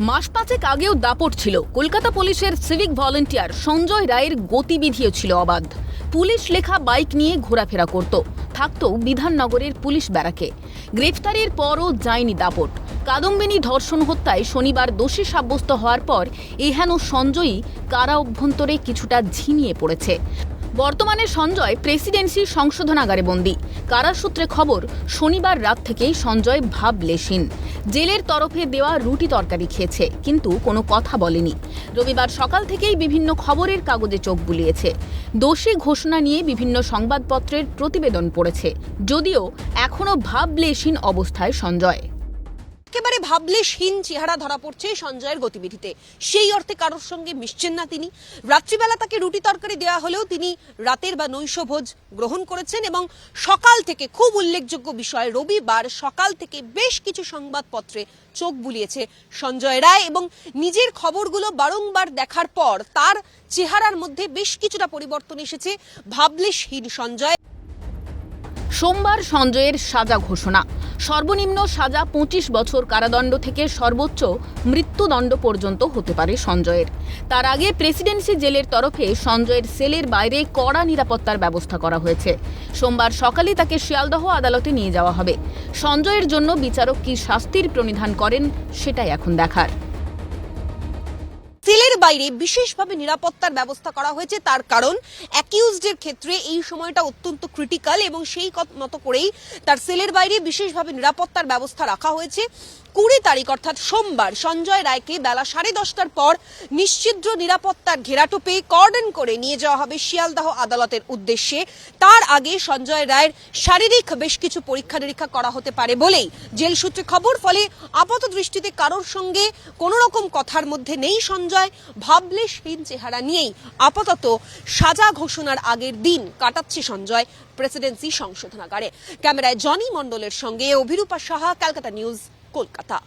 মাস পাঁচেক আগেও দাপট ছিল। কলকাতা পুলিশের সিভিক ভলেন্টিয়ার সঞ্জয় রায়ের গতিবিধিও ছিল অবাধ। পুলিশ লেখা বাইক নিয়ে ঘোরাফেরা করত। থাকতো বিধাননগরের পুলিশ ব্যারাকে। গ্রেফতারের পরও যায়নি দাপট। কাদম্বিনী ধর্ষণ হত্যায় শনিবার দোষী সাব্যস্ত হওয়ার পর এহেন সঞ্জয়ই কারা অভ্যন্তরে কিছুটা ঝিমিয়ে পড়েছে। বর্তমানে সঞ্জয় প্রেসিডেন্সি সংশোধনাগারে বন্দী। কারা সূত্রে খবর, শনিবার রাত থেকেই সঞ্জয় ভাবলেশীন জেলের তরফে দেওয়া রুটি তরকারি খেয়েছে, কিন্তু কোনো কথা বলেনি। রবিবার সকাল থেকেই বিভিন্ন খবরের কাগজে চোখ বুলিয়েছে। দোষী ঘোষণা নিয়ে বিভিন্ন সংবাদপত্রের প্রতিবেদন পড়েছে। যদিও এখনও ভাবলেশীন অবস্থায় সঞ্জয়। একেবারে ভাবলেশহীন চেহারা ধরা পড়ছে সঞ্জয়ের গতিবিধিতে। সেই অর্থে কারোর সঙ্গে মিশছেন না তিনি। রাত্রিবেলা তাকে রুটি তরকারি দেওয়া হলেও তিনি রাতের বা নৈশভোজ গ্রহণ করেছেন এবং সকাল থেকে খুব উল্লেখযোগ্য বিষয়, রবিবার সকাল থেকে বেশ কিছু সংবাদপত্রে চোখ বুলিয়েছে সঞ্জয় রায় এবং নিজের খবরগুলো বারংবার দেখার পর তার চেহারার মধ্যে বেশ কিছুটা পরিবর্তন এসেছে। ভাবলেশহীন সঞ্জয় সোমবার সঞ্জয়ের সাজা ঘোষণা। সর্বনিম্ন সাজা পঁচিশ বছর কারাদণ্ড থেকে সর্বোচ্চ মৃত্যুদণ্ড পর্যন্ত হতে পারে সঞ্জয়ের। তার আগে প্রেসিডেন্সি জেলের তরফে সঞ্জয়ের সেলের বাইরে কড়া নিরাপত্তার ব্যবস্থা করা হয়েছে। সোমবার সকালে তাকে শিয়ালদহ আদালতে নিয়ে যাওয়া হবে। সঞ্জয়ের জন্য বিচারক কি শাস্তির প্রণিধান করেন, সেটাই এখন দেখার। বাইরে বিশেষভাবে নিরাপত্তার ব্যবস্থা করা হয়েছে। তার কারণ অ্যাকিউজডের ক্ষেত্রে এই সময়টা অত্যন্ত ক্রিটিক্যাল এবং সেই মতো করেই তার সেলের বাইরে বিশেষভাবে নিরাপত্তার ব্যবস্থা রাখা হয়েছে। কুড়ি তারিখ, অর্থাৎ সোমবার, সঞ্জয় রায়কে বেলা সাড়ে দশটার পর নিশ্চিদ্র নিরাপত্তার ঘেরাটোপে কর্ডন করে নিয়ে যাওয়া হবে শিয়ালদাহ আদালতের উদ্দেশ্যে। তার আগে সঞ্জয় রায়ের শারীরিক বেশ কিছু পরীক্ষা নিরীক্ষা করা হতে পারে বলেই জেল সূত্রে খবর। ফলে আপাত দৃষ্টিতে কারোর সঙ্গে কোনো রকম কথার মধ্যে নেই সঞ্জয়। ভাবলেশহীন চেহারা নিয়েই আপাতত সাজা ঘোষণার আগের দিন কাটাচ্ছে সঞ্জয় প্রেসিডেন্সি সংশোধনাগারে। ক্যামেরায় জনি মণ্ডলের সঙ্গে অভিরূপা সাহা, ক্যালকাটা নিউজ, কলকাতা।